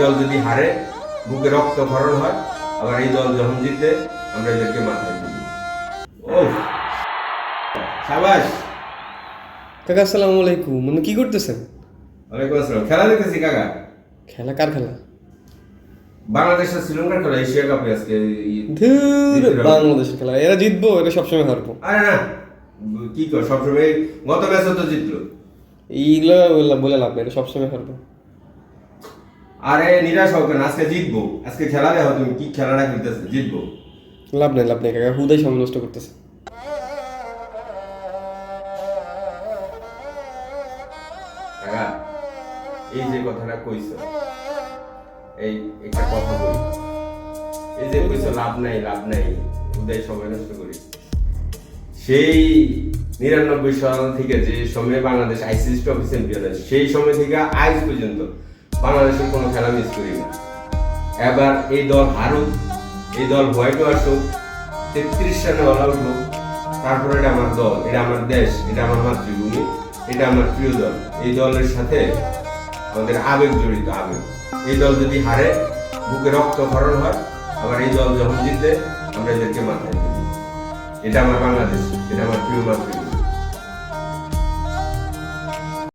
দল যদি হারে বুকে রক্তক্ষরণ হয় আবার এই দল যখন জিতে আমরা এদেরকে মাথায় তুলি। ও সাবাস। কাকা আসসালামু আলাইকুম। মানে কি করতেছেন? ওয়ালাইকুম আসসালাম। খেলা দেখতেছি কাকা। খেলা কার খেলা? বাংলাদেশ আর শ্রীলঙ্কার খেলা এশিয়া কাপে আজকে ধুর বাংলাদেশের খেলা। এরা জিতবো এরা সবসময় হারবো। আরে না কি কর সবসময় গত ম্যাচও তো জিতলো। এইগুলো বলে- বলে লাভ নেই এটা সবসময় হারবো। আরে নিরাশ হোক না আজকে জিতবো। আজকে খেলা দেখো তুমি কি খেলাটা খেলতেছে জিতবো। লাভ নেই লাভ নেই কাকা। হুদাই সময় নষ্ট করতেছে। কাকা এই যে কথাটা কইছো এই একটা কথা বলি। এই যে কইছো লাভ নাই লাভ নাই সময় নষ্ট করি। সেই নিরানব্বই সাল থেকে যে সময়ে বাংলাদেশ আইসিসি ট্রফি চ্যাম্পিয়ন সেই সময় থেকে আজ পর্যন্ত বাংলাদেশের কোনো খেলা মিস করি না। এবার এই দল হারুক, এই দল হোয়াইট আসুক, তেত্রিশ রানে অল আউট হোক, তারপরে এটা আমার দল, এটা আমার দেশ, এটা আমার মাতৃভূমি, এটা আমার প্রিয় দল। এই দলের সাথে আমাদের আবেগ জড়িত, আবেগ। এই দল যদি হারে, বুকে রক্তক্ষরণ হয়, আবার এই দল যখন জিতে আমরা এদেরকে মাথায় তুলি এটা আমার বাংলাদেশ, এটা আমার প্রিয় মাতৃভূমি।